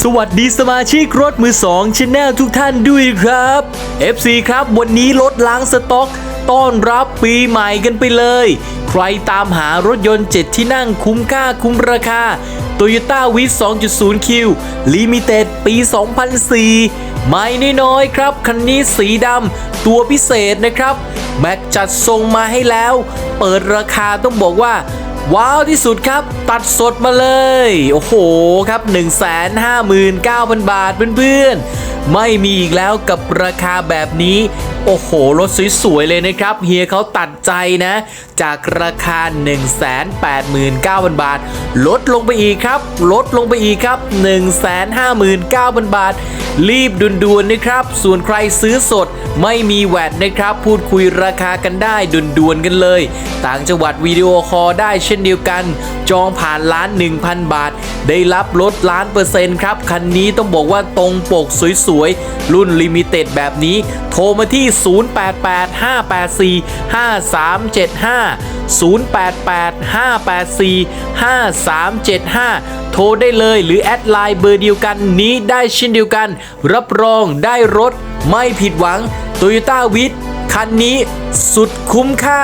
สวัสดีสมาชิกรถมือสองชแนลทุกท่านด้วยครับ FC ครับวันนี้รถล้างสต็อก ต้อนรับปีใหม่กันไปเลย ใครตามหารถยนต์ 7 ที่นั่งคุ้มค่าคุ้มราคา Toyota w i 2.0 Q Limited ปี 2004 ไม่น้อยๆครับ คันนี้สีดำตัวพิเศษนะครับ แม็กจัดทรงมาให้แล้ว เปิดราคาต้องบอกว่า ว้าวที่สุดครับ ตัดสดมาเลย โอ้โหครับ 159,000 บาทเพื่อนๆไม่มีอีกแล้วกับราคาแบบนี้ โอ้โห รถสวยๆเลยนะครับ เฮียเขาตัดใจนะ จากราคา 189,000 บาท ลดลงไปอีกครับ ลดลงไปอีกครับ 159,000 บาท รีบด่วนๆนะครับ ส่วนใครซื้อสดไม่มีแวดนะครับ พูดคุยราคากันได้ด่วนๆกันเลย ต่างจังหวัดวิดีโอคอลได้เช่นเดียวกัน จองผ่านล้าน 1,000 บาท ได้รับลดล้านเปอร์เซ็นต์ครับ คันนี้ต้องบอกว่าตรงปกสวยๆรุ่นลิมิเต็ดแบบนี้ โทรมาที่0885845375 โทรได้เลยหรือแอดไลน์เบอร์เดียวกันนี้ได้เช่นเดียวกัน รับรองได้รถไม่ผิดหวัง Toyota w i t คันนี้สุดคุ้มค่า